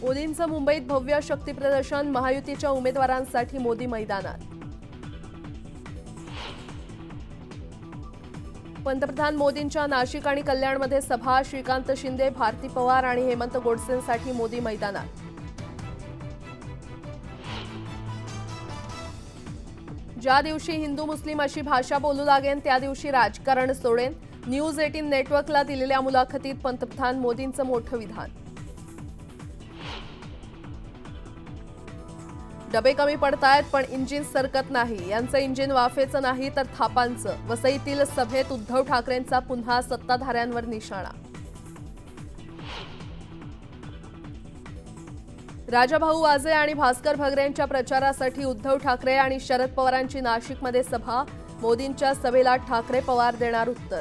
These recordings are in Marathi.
मोदींचं मुंबईत भव्य शक्ती प्रदर्शन महायुतीच्या उमेदवारांसाठी मोदी मैदानात. पंतप्रधान मोदींच्या नाशिक आणि कल्याणमध्ये सभा श्रीकांत शिंदे भारती पवार आणि हेमंत गोडसेंसाठी मोदी मैदानात. ज्या दिवशी हिंदू मुस्लिम अशी भाषा बोलू लागेन त्या दिवशी राजकारण सोडेन. न्यूज एटीन नेटवर्कला दिलेल्या मुलाखतीत पंतप्रधान मोदींचं मोठं विधान. डबे कमी पडतायत पण इंजिन सरकत नाही. यांचं इंजिन वाफेचं नाही तर थापांचं. वसईतील सभेत उद्धव ठाकरेंचा पुन्हा सत्ताधाऱ्यांवर निशाणा. राजाभाऊ वाजे आणि भास्कर भगरेंच्या प्रचारासाठी उद्धव ठाकरे आणि शरद पवारांची नाशिकमध्ये सभा. मोदींच्या सभेला ठाकरे पवार देणार उत्तर.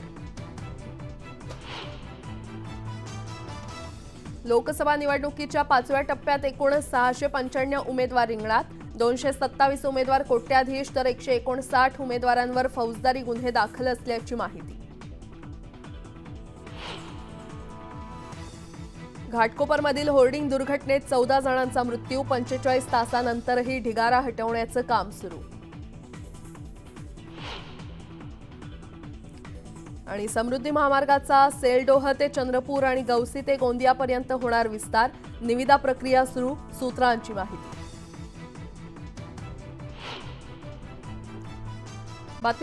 लोकसभा निवडणुकीच्या पाचव्या टप्प्यात एकूण सहाशे पंच्याण्णव उमेदवार रिंगणात दोनशे सत्तावीस उमेदवार कोट्याधीश तर एकशे एकोणसाठ उमेदवारांवर फौजदारी गुन्हे दाखल असल्याची माहिती. घाटकोपरमधील होर्डिंग दुर्घटनेत चौदा जणांचा मृत्यू पंचेचाळीस तासानंतरही ढिगारा हटवण्याचं काम सुरू. आणि समृद्धी महामार्गाचा सेलडोह ते चंद्रपूर आणि गौसी ते गोंदियापर्यंत होणार विस्तार. निविदा प्रक्रिया सुरू सूत्रांची माहिती.